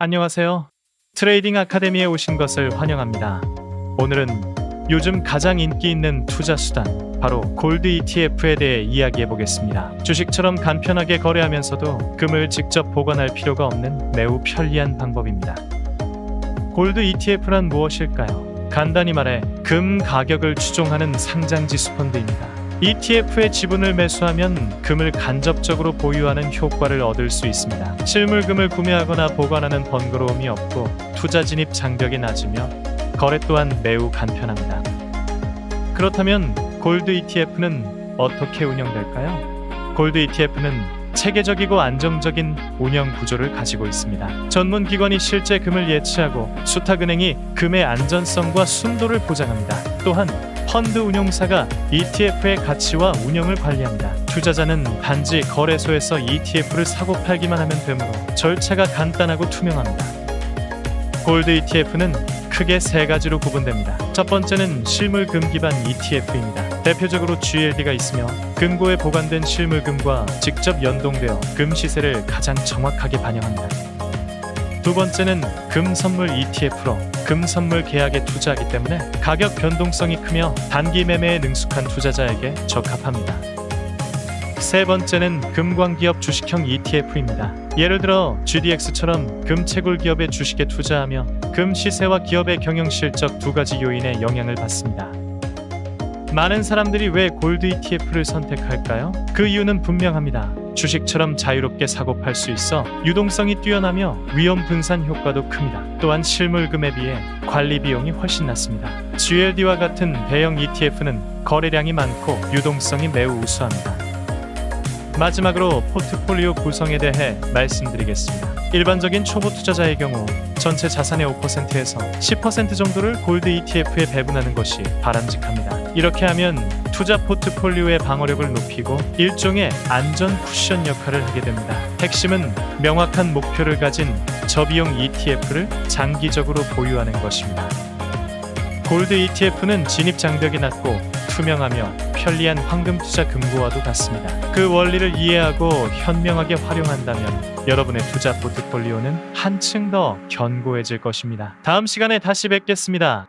안녕하세요. 트레이딩 아카데미에 오신 것을 환영합니다. 오늘은 요즘 가장 인기 있는 투자 수단, 바로 골드 ETF에 대해 이야기해 보겠습니다. 주식처럼 간편하게 거래하면서도 금을 직접 보관할 필요가 없는 매우 편리한 방법입니다. 골드 ETF란 무엇일까요? 간단히 말해 금 가격을 추종하는 상장 지수 펀드입니다. ETF의 지분을 매수하면 금을 간접적으로 보유하는 효과를 얻을 수 있습니다. 실물금을 구매하거나 보관하는 번거로움이 없고 투자 진입 장벽이 낮으며 거래 또한 매우 간편합니다. 그렇다면 골드 ETF는 어떻게 운영될까요? 골드 ETF는 체계적이고 안정적인 운영 구조를 가지고 있습니다. 전문 기관이 실제 금을 예치하고 수탁은행이 금의 안전성과 순도를 보장합니다. 또한 펀드 운용사가 ETF의 가치와 운영을 관리합니다. 투자자는 단지 거래소에서 ETF를 사고 팔기만 하면 되므로 절차가 간단하고 투명합니다. 골드 ETF는 크게 세 가지로 구분됩니다. 첫 번째는 실물금 기반 ETF입니다. 대표적으로 GLD가 있으며 금고에 보관된 실물금과 직접 연동되어 금 시세를 가장 정확하게 반영합니다. 두 번째는 금 선물 ETF로 금 선물 계약에 투자하기 때문에 가격 변동성이 크며 단기 매매에 능숙한 투자자에게 적합합니다. 세 번째는 금광기업 주식형 ETF입니다. 예를 들어 GDX처럼 금채굴 기업의 주식에 투자하며 금 시세와 기업의 경영 실적 두 가지 요인에 영향을 받습니다. 많은 사람들이 왜 골드 ETF를 선택할까요? 그 이유는 분명합니다. 주식처럼 자유롭게 사고 팔 수 있어 유동성이 뛰어나며 위험 분산 효과도 큽니다. 또한 실물금에 비해 관리 비용이 훨씬 낮습니다. GLD와 같은 대형 ETF는 거래량이 많고 유동성이 매우 우수합니다. 마지막으로 포트폴리오 구성에 대해 말씀드리겠습니다. 일반적인 초보 투자자의 경우 전체 자산의 5%에서 10% 정도를 골드 ETF에 배분하는 것이 바람직합니다. 이렇게 하면 투자 포트폴리오의 방어력을 높이고 일종의 안전 쿠션 역할을 하게 됩니다. 핵심은 명확한 목표를 가진 저비용 ETF를 장기적으로 보유하는 것입니다. 골드 ETF는 진입 장벽이 낮고 투명하며 편리한 황금 투자 금고와도 같습니다. 그 원리를 이해하고 현명하게 활용한다면 여러분의 투자 포트폴리오는 한층 더 견고해질 것입니다. 다음 시간에 다시 뵙겠습니다.